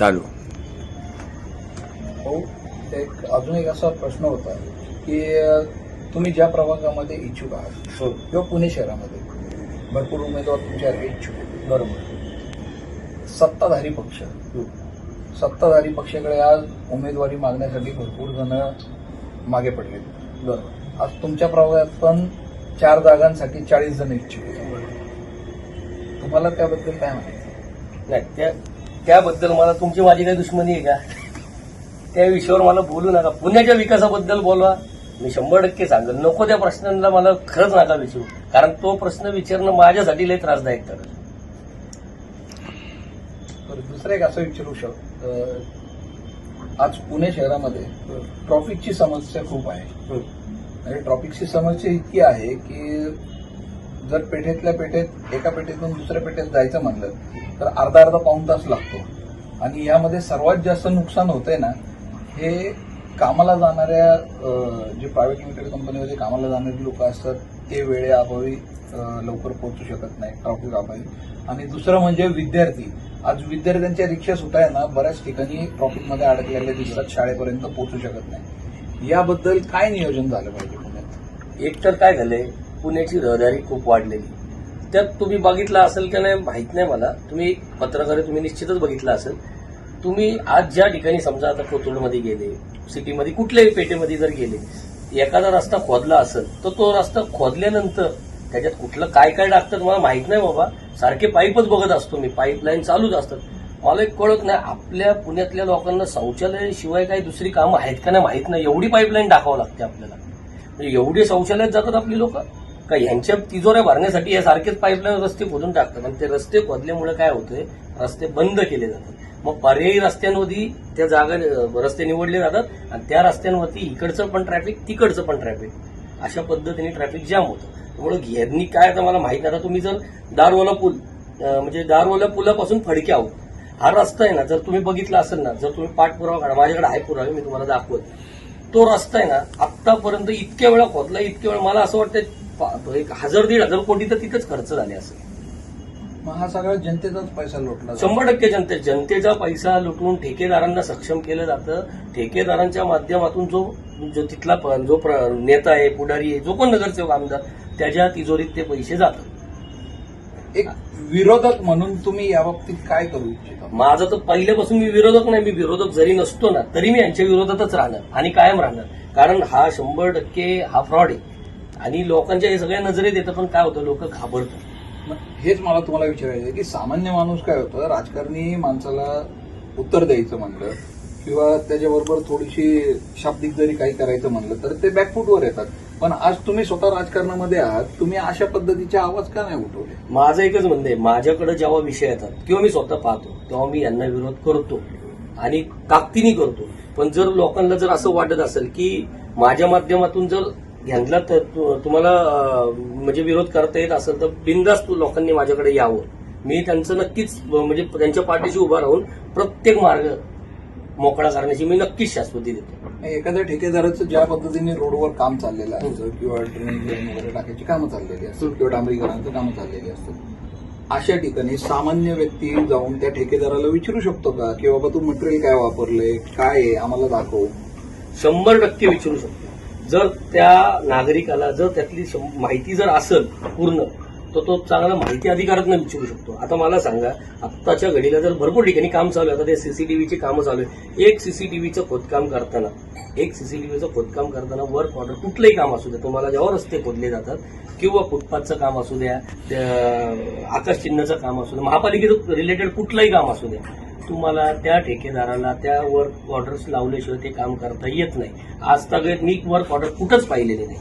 चालू. हो एक अजून एक असा प्रश्न होता की तुम्ही ज्या प्रभागामध्ये इच्छुक आहात किंवा पुणे शहरामध्ये भरपूर उमेदवार तुमच्यासारखे इच्छुक आहेत बरोबर. सत्ताधारी पक्ष. सत्ताधारी पक्षाकडे आज उमेदवारी मागण्यासाठी भरपूर जण मागे पडले. बरोबर. आज तुमच्या प्रभागात पण चार जागांसाठी चाळीस जण इच्छुक आहेत. तुम्हाला त्याबद्दल काय माहिती नाही त्या त्याबद्दल मला तुमची माझी काही दुश्मनी आहे का? त्या विषयावर मला बोलू नका. पुण्याच्या विकासाबद्दल बोलवा. मी शंभर टक्के सांगेल. नको त्या प्रश्नांना मला खरंच नका विचारू. कारण तो प्रश्न विचारणं माझ्यासाठी लय त्रासदायक ठरेल. बरं दुसरं एक असं विचारू शक अ, आज पुणे शहरामध्ये ट्रॉफिकची समस्या खूप आहे. म्हणजे ट्रॉफिकची समस्या इतकी आहे की जर पेठेतल्या पेठेत एका पेठेतून दुसऱ्या पेठेत जायचं म्हणलं तर अर्धा अर्धा पाऊण तास लागतो. आणि यामध्ये सर्वात जास्त नुकसान होतंय ना हे कामाला जाणाऱ्या जे प्रायव्हेट लिमिटेड कंपनीमध्ये कामाला जाणारी लोक असतात ते वेळेअभावी लवकर पोहोचू शकत नाही ट्रॉफिक अभावी. आणि दुसरं म्हणजे विद्यार्थी. आज विद्यार्थ्यांच्या रिक्षा सुटाय ना बऱ्याच ठिकाणी ट्रॉफिकमध्ये अडकलेले दिसतात शाळेपर्यंत पोहोचू शकत नाही. याबद्दल काय नियोजन झालं पाहिजे पुण्यात? एक तर काय झालंय पुण्याची रहदारी खूप वाढलेली. त्यात तुम्ही बघितलं असेल का नाही माहीत नाही मला. तुम्ही पत्रकार तुम्ही निश्चितच बघितलं असेल. तुम्ही आज ज्या ठिकाणी समजा आता कोथरूडमध्ये गेले सिटीमध्ये कुठल्याही पेठेमध्ये जर गेले एखादा रस्ता खोदला असेल तर तो रस्ता खोदल्यानंतर त्याच्यात कुठलं काय काय टाकतात मला माहीत नाही बाबा. सारखे पाईपच बघत असतो मी पाईपलाईन चालूच असतात. मला एक कळत नाही आपल्या पुण्यातल्या लोकांना शौचालय शिवाय काही दुसरी कामं आहेत का नाही माहीत नाही. एवढी पाईपलाईन टाकावं लागते आपल्याला. म्हणजे एवढे शौचालयात जातात आपली लोक. का यांच्या तिजोऱ्या भरण्यासाठी या सारखेच पाईपलाईन रस्ते खोदून टाकतात. आणि ते रस्ते खोदल्यामुळे काय होतंय? रस्ते बंद केले जातात. मग पर्यायी रस्त्यांवरती त्या जागा रस्ते निवडले जातात आणि त्या रस्त्यांवरती इकडचं पण ट्रॅफिक तिकडचं पण ट्रॅफिक अशा पद्धतीने ट्रॅफिक जाम होतं. त्यामुळे यांनी काय आता मला माहीत आता तुम्ही जर दारवाला पूल म्हणजे दारवाला पुलापासून फडके आहोत. हा रस्ता आहे ना जर तुम्ही बघितला असेल ना जर तुम्ही पाठपुरावा काढा माझ्याकडे आहे पुरावे मी तुम्हाला दाखवत. तो रस्ता आहे ना आतापर्यंत इतक्या वेळा खोदला इतक्या वेळा मला असं वाटतं एक हजार दीड हजार कोटी तर तिथंच खर्च झाले असेल मग हा सगळा जनतेचाच पैसा लोटला. शंभर टक्के जनते जनतेचा पैसा लुटून ठेकेदारांना सक्षम केलं जातं. ठेकेदारांच्या माध्यमातून जो जो तिथला जो प्र- नेता आहे पुढारी आहे जो कोण नगरसेवक आमदार त्याच्या तिजोरीत ते पैसे जातात. एक विरोधक म्हणून तुम्ही याबाबतीत काय करू इच्छिता? माझं तर पहिल्यापासून मी विरोधक नाही मी विरोधक जरी नसतो ना तरी मी यांच्या विरोधातच राहणार आणि कायम राहणार. कारण हा शंभर टक्के हा फ्रॉड आहे. आणि लोकांच्या सगळ्या नजरेत येतं पण काय होतं लोक घाबरतात. मग हेच मला तुम्हाला विचारायचं आहे की सामान्य माणूस काय होतं राजकारणी माणसाला उत्तर द्यायचं म्हणलं किंवा त्याच्याबरोबर थोडीशी शाब्दिक जरी काही करायचं म्हणलं तर ते बॅकफूटवर येतात. पण आज तुम्ही स्वतः राजकारणामध्ये आहात तुम्ही अशा पद्धतीचे आवाज का नाही उठवले? माझं एकच म्हणणं आहे माझ्याकडे जेव्हा विषय येतात किंवा मी स्वतः पाहतो तेव्हा मी यांना विरोध करतो आणि ताकदीने करतो. पण जर लोकांना जर असं वाटत असेल की माझ्या माध्यमातून जर घेतला तर तुम्हाला म्हणजे विरोध करता येत असेल तर बिंदास लोकांनी माझ्याकडे यावं. मी त्यांचं नक्कीच म्हणजे त्यांच्या पाठीशी उभा राहून प्रत्येक मार्ग मोकळा करण्याची मी नक्कीच शाश्वती देतो. एखाद्या ठेकेदाराचं ज्या पद्धतीने रोडवर काम चाललेलं असतं किंवा लाईन वगैरे टाकायची कामं चाललेली असतात किंवा डांबरीकरणाचं कामं चाललेली असतात अशा ठिकाणी सामान्य व्यक्ती जाऊन त्या ठेकेदाराला विचारू शकतो का? की बाबा तू मटेरियल काय वापरलंय? काय आहे? आम्हाला दाखव. शंभर टक्के विचारू शकतो. जर त्या नागरिकाला जर त्यातली माहिती जर असेल पूर्ण तर तो चांगला माहिती अधिकारातनं विचारू शकतो. आता मला सांगा आत्ताच्या घडीला जर भरपूर ठिकाणी काम चालू आहे आता ते सीसीटीव्हीची कामं चालू आहे. एक सीसीटीव्हीचं खोदकाम करताना एक सीसीटीव्हीचं खोदकाम करताना वर्क ऑर्डर कुठलंही काम असू द्या तुम्हाला जेव्हा रस्ते खोदले जातात किंवा फुटपाथचं काम असू द्या त्या आकाशचिन्हाचं काम असू द्या महापालिकेचं रिलेटेड कुठलंही काम असू द्या तुम्हाला त्या ठेकेदाराला त्या वर्क ऑर्डर्स लावल्याशिवाय ते काम करता येत नाही. आज तगत मी वर्क ऑर्डर कुठंच पाहिलेली नाही.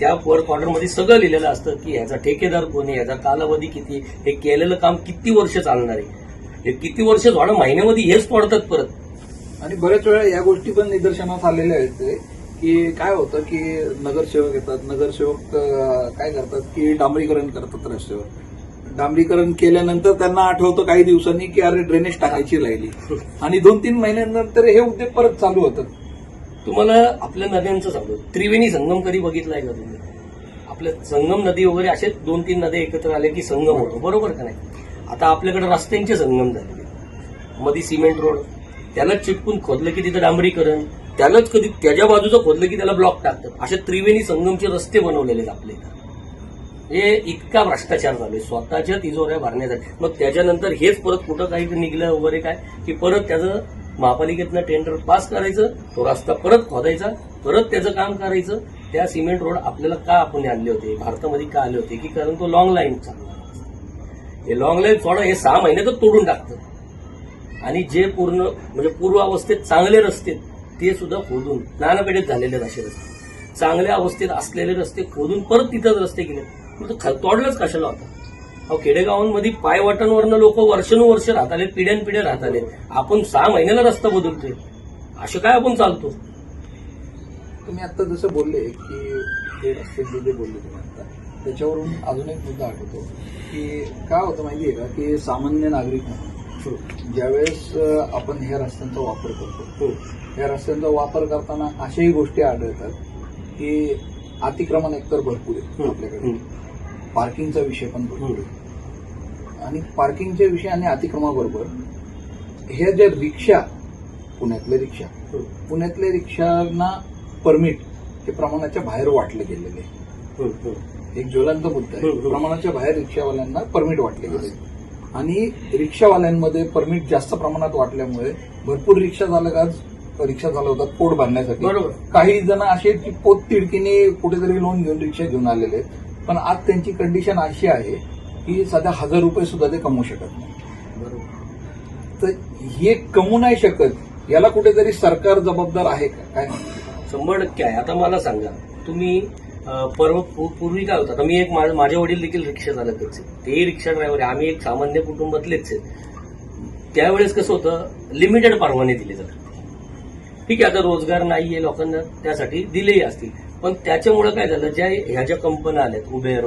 त्या वर्क ऑर्डरमध्ये सगळं लिहिलेलं असतं की ह्याचा ठेकेदार कोण आहे ह्याचा कालावधी किती हे केलेलं काम किती वर्ष चालणार आहे. हे किती वर्ष झालं महिन्यामध्ये हेच पडतात परत. आणि बऱ्याच वेळा या गोष्टी पण निदर्शनास आलेल्या आहेत की काय होतं की नगरसेवक येतात नगरसेवक काय करतात की डांबरीकरण करतात रस्त्यावर. डांबरीकरण केल्यानंतर त्यांना आठवतं काही दिवसांनी की अरे ड्रेनेज टाकायची राहिली. आणि दोन तीन महिन्यानंतर हे उद्योग परत चालू होतात. तुम्हाला आपल्या नद्यांचं सांगतो. त्रिवेणी संगम कधी बघितलाय का तुम्ही? आपल्या संगम नदी वगैरे असे दोन तीन नद्या एकत्र आले की संगम होतो. बरोबर का नाही? आता आपल्याकडे रस्त्यांचे संगम झालेले मध्ये सिमेंट रोड. त्यालाच चिटकून खोदलं की तिथं डांबरीकरण. त्यालाच कधी त्याच्या बाजूचं खोदलं की त्याला ब्लॉक टाकतात. असे त्रिवेणी संगमचे रस्ते बनवलेले आहेत आपले इथं. हे इतका भ्रष्टाचार झाले. स्वतःच्या तिजोऱ्या भरण्यासाठी. मग त्याच्यानंतर हेच परत कुठं काही निघलं वगैरे काय? की परत त्याचं महापालिकेतनं टेंडर पास करायचं तो रस्ता परत खोदायचा परत त्याचं काम करायचं. त्या सिमेंट रोड आपल्याला का आपण आणले होते? भारतामध्ये का आले होते? की कारण तो लॉंग लाईन चालणार हे लॉंग लाईन सोडा हे सहा महिन्यातच तोडून टाकतं आणि जे पूर्ण म्हणजे पूर्व अवस्थेत चांगले रस्ते ते सुद्धा खोदून नानापेठेत झालेले असे रस्ते. चांगल्या अवस्थेत असलेले रस्ते खोदून परत तिथंच रस्ते गेले तो तोडलंच कशाला होता अहो खेडेगावांमध्ये पायवाटांवरनं लोक वर्षानुवर्ष राहत आले पिढ्यानपिढ्या राहत आले आपण सहा महिन्याला रस्ता बदलतोय. असं काय आपण चालतो? तुम्ही आता जसं बोलले की ते रस्ते जे बोलले तुम्ही आता त्याच्यावरून अजून एक मुद्दा आठवतो की काय होतं माहिती आहे का की सामान्य नागरिक ज्यावेळेस आपण ह्या रस्त्यांचा वापर करतो हो, या रस्त्यांचा वापर करताना अशाही गोष्टी आढळतात की अतिक्रमण एकतर भरपूर आहे आपल्याकडे. पार्किंगचा विषय पण भरपूर आहे. आणि पार्किंगच्या विषय आणि अतिक्रमणाबरोबर हे जे रिक्षा पुण्यातले रिक्षा पुण्यातल्या रिक्षांना परमिट हे प्रमाणाच्या बाहेर वाटले गेलेले आहे. एक ज्वलंत मुद्दा आहे. प्रमाणाच्या बाहेर रिक्षावाल्यांना परमिट वाटले गेले आणि रिक्षावाल्यांमध्ये परमिट जास्त प्रमाणात वाटल्यामुळे भरपूर रिक्षा चालक आज रिक्षा चालवतात पोट बांधण्यासाठी बरोबर. काही जण असे की पोट तिडकीने कुठेतरी लोन घेऊन रिक्षा घेऊन आलेले आहेत. पण आज त्यांची कंडिशन अशी आहे की सध्या हजार रुपये सुद्धा ते कमवू शकत नाही. बरोबर तर हे कमवू नाही शकत याला कुठेतरी सरकार जबाबदार आहे का? काय शंभर टक्के आहे. आता मला सांगा तुम्ही परवा पूर्वी काय होतं? आता मी एक माझे वडील देखील रिक्षा चालकच आहे तेही रिक्षा ड्रायव्हर आहे. आम्ही एक सामान्य कुटुंबातलेच आहेत. त्यावेळेस कसं होतं? लिमिटेड परवाने दिले जातात. ठीक आहे आता रोजगार नाहीये लोकांना त्यासाठी दिलेही असतील. पण त्याच्यामुळे काय झालं ज्या ह्या ज्या कंपन्या आल्यात उबेर